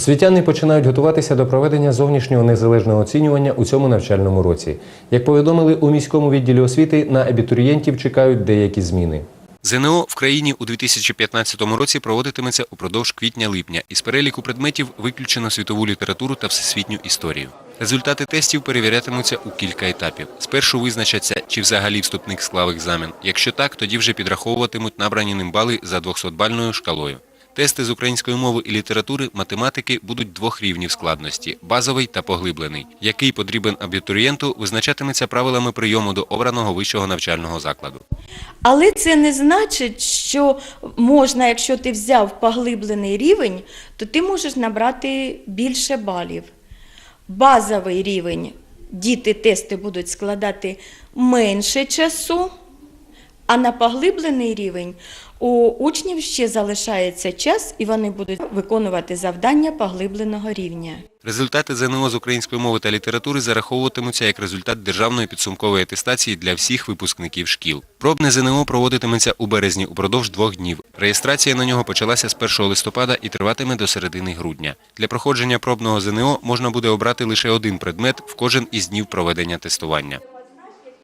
Освітяни починають готуватися до проведення зовнішнього незалежного оцінювання у цьому навчальному році. Як повідомили у міському відділі освіти, на абітурієнтів чекають деякі зміни. ЗНО в країні у 2015 році проводитиметься упродовж квітня-липня. Із переліку предметів виключено світову літературу та всесвітню історію. Результати тестів перевірятимуться у кілька етапів. Спершу визначаться, чи взагалі вступник склав екзамен. Якщо так, тоді вже підраховуватимуть набрані ним бали за 200-бальною шкалою. Тести з української мови і літератури, математики будуть двох рівнів складності – базовий та поглиблений. Який потрібен абітурієнту, визначатиметься правилами прийому до обраного вищого навчального закладу. Але це не значить, що можна, якщо ти взяв поглиблений рівень, то ти можеш набрати більше балів. Базовий рівень діти тести будуть складати менше часу, а на поглиблений рівень у учнів ще залишається час, і вони будуть виконувати завдання поглибленого рівня. Результати ЗНО з української мови та літератури зараховуватимуться як результат державної підсумкової атестації для всіх випускників шкіл. Пробне ЗНО проводитиметься у березні упродовж двох днів. Реєстрація на нього почалася з 1 листопада і триватиме до середини грудня. Для проходження пробного ЗНО можна буде обрати лише один предмет в кожен із днів проведення тестування.